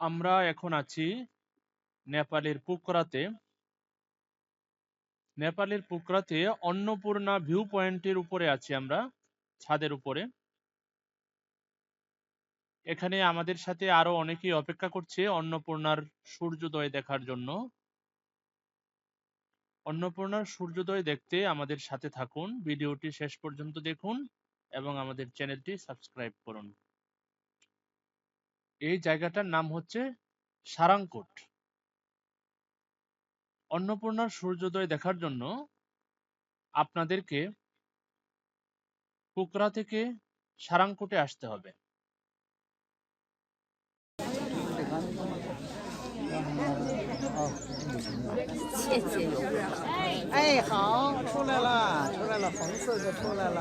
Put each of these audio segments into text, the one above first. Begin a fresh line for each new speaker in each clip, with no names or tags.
আমরা এখন আছি নেপালের পোখরাতে নেপালের পোখরাতে অন্নপূর্ণা ভিউ পয়েন্টের উপরে আছি আমরা, ছাদের উপরে। এখানে আমাদের সাথে আরও অনেকেই অপেক্ষা করছে অন্নপূর্ণার সূর্যোদয় দেখার জন্য। অন্নপূর্ণার সূর্যোদয় দেখতে আমাদের সাথে থাকুন, ভিডিওটি শেষ পর্যন্ত দেখুন। এবং আমাদের চ্যানেলটি সাবস্ক্রাইব করুন। এই জায়গাটার নাম হচ্ছে সারাংকোট। অন্নপূর্ণার সূর্যোদয় দেখার জন্য আপনাদেরকে পোকরা থেকে সারাংকোটে আসতে হবে।
谢谢有人。
哎，好，出来了，出来了，红色的出来了。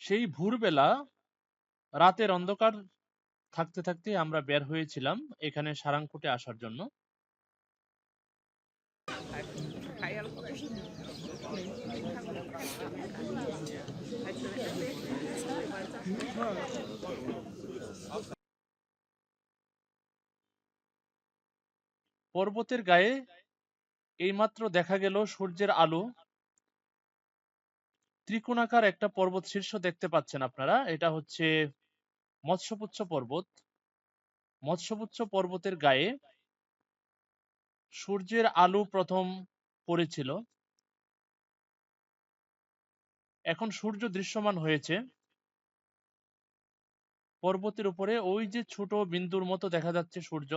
সেই ভোরবেলা রাতের অন্ধকার থাকতে থাকতে আমরা বের হয়েছিলাম এখানে সারাংকোটে আসার জন্য পর্বতের গায়ে এইমাত্র দেখা গেল সূর্যের আলো। ত্রিকোণাকার একটা পর্বত শীর্ষ দেখতে পাচ্ছেন আপনারা। এটা হচ্ছে মৎস্যপুচ্ছ পর্বত। মৎস্যপুচ্ছ পর্বতের গায়ে সূর্যের আলো প্রথম পড়েছিল। এখন সূর্য দৃশ্যমান হয়েছে। পর্বতের উপরে ওই যে ছোট বিন্দুর মতো দেখা যাচ্ছে সূর্য।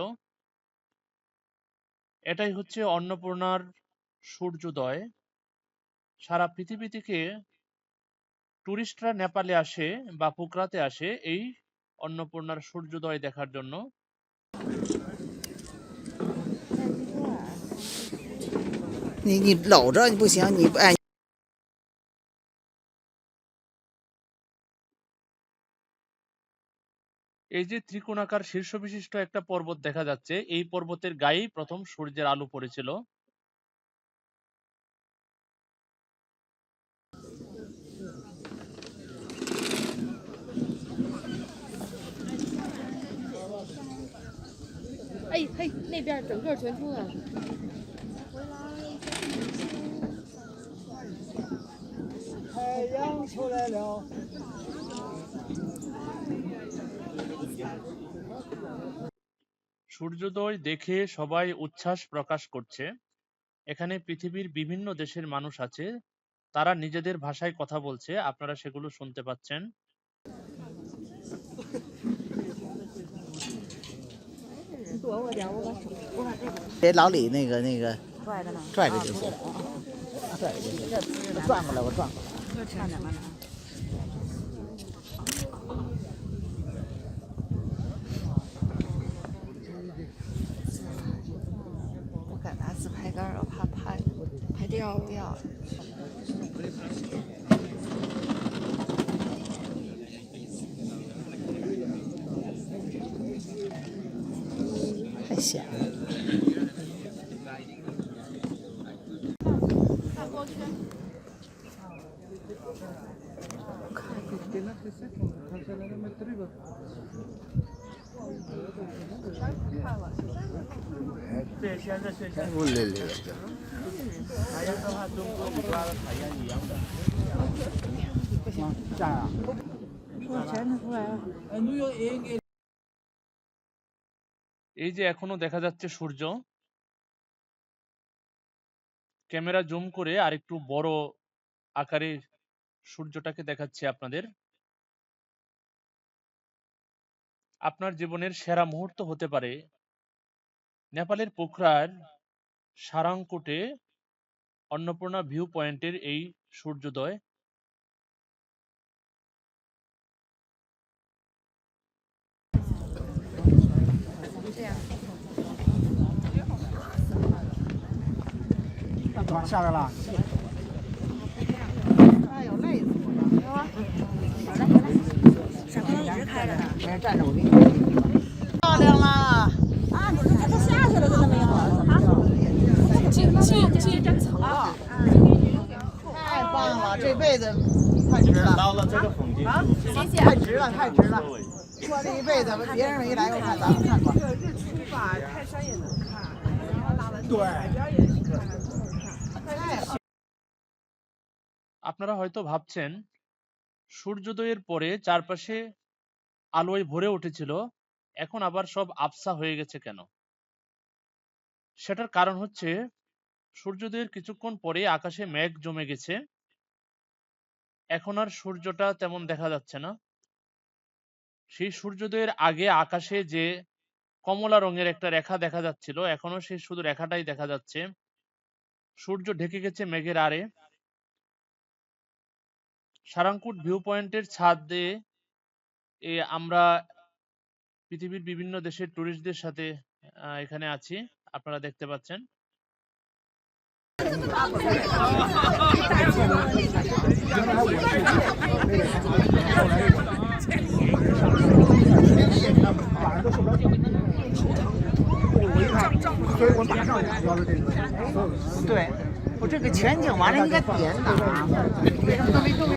এটাই হচ্ছে অন্নপূর্ণার সূর্যোদয়। সারা পৃথিবী থেকে টুরিস্টরা নেপালে আসে বা পোখরাতে আসে এই অন্নপূর্ণার সূর্যোদয় দেখার জন্য।
你你搂着不行，你不哎。
এই যে ত্রিকোণাকার শীর্ষ বিশিষ্ট একটা পর্বত দেখা যাচ্ছে এই পর্বতের গায়েই প্রথম সূর্যের আলো পড়েছিল
Hey 哎嘿，那边整个全出来了。
太阳出来了。
সূর্যোদয় দেখে সবাই উচ্ছ্বাস প্রকাশ করছে এখানে পৃথিবীর বিভিন্ন দেশের মানুষ আছে তারা নিজেদের ভাষায় কথা বলছে আপনারা সেগুলো শুনতে পাচ্ছেন
给老李那个那个
拽着呢。
拽着就行，拽着就行。转过来，我转过来。
慢点，慢点。
不敢拿自拍杆儿，我怕拍拍掉掉。
太险了。
এই যে এখনও দেখা যাচ্ছে সূর্য। ক্যামেরা জুম করে আরেকটু বড় আকারে সূর্যটাকে দেখাচ্ছি আপনাদের। আপনার জীবনের সেরা মুহূর্ত হতে পারে নেপালের পোখরার সারাংকোটে অন্নপূর্ণা ভিউ পয়েন্টের এই সূর্যোদয়।
往
没
人站着，我给你。漂亮啦！
啊，你们这都下去了，看到没有？啊，去去去蒸草啊！
太棒了，这辈子太值了。
到了这个风景，谢谢。
太值了，太值了！我这一辈子，别人没来过看，咱们看过。这日出吧，泰山也能看，然后拉到对，海边也能看，太好。
আপনারা হয়তো ভাবছেন সূর্যোদয়ের পরে চারপাশে আলোয় ভরে উঠেছিল, এখন আবার সব আবসা হয়ে গেছে কেন? সেটার কারণ হচ্ছে, সূর্যোদয়ের কিছুক্ষণ পরে আকাশে মেঘ জমে গেছে। এখন আর সূর্যটা তেমন দেখা যাচ্ছে না। সেই সূর্যোদয়ের আগে আকাশে যে কমলা রঙের একটা রেখা দেখা যাচ্ছিল এখনও সেই শুধু রেখাটাই দেখা যাচ্ছে। সূর্য ঢেকে গেছে মেঘের আড়ে। সারাংকুট ভিউ পয়েন্টের ছাদে এ আমরা পৃথিবীর বিভিন্ন দেশের টুরিস্টদের সাথে আহ, এখানে আছি আপনারা দেখতে পাচ্ছেন
对，我这个全景完了应该点哪？为什么都没动？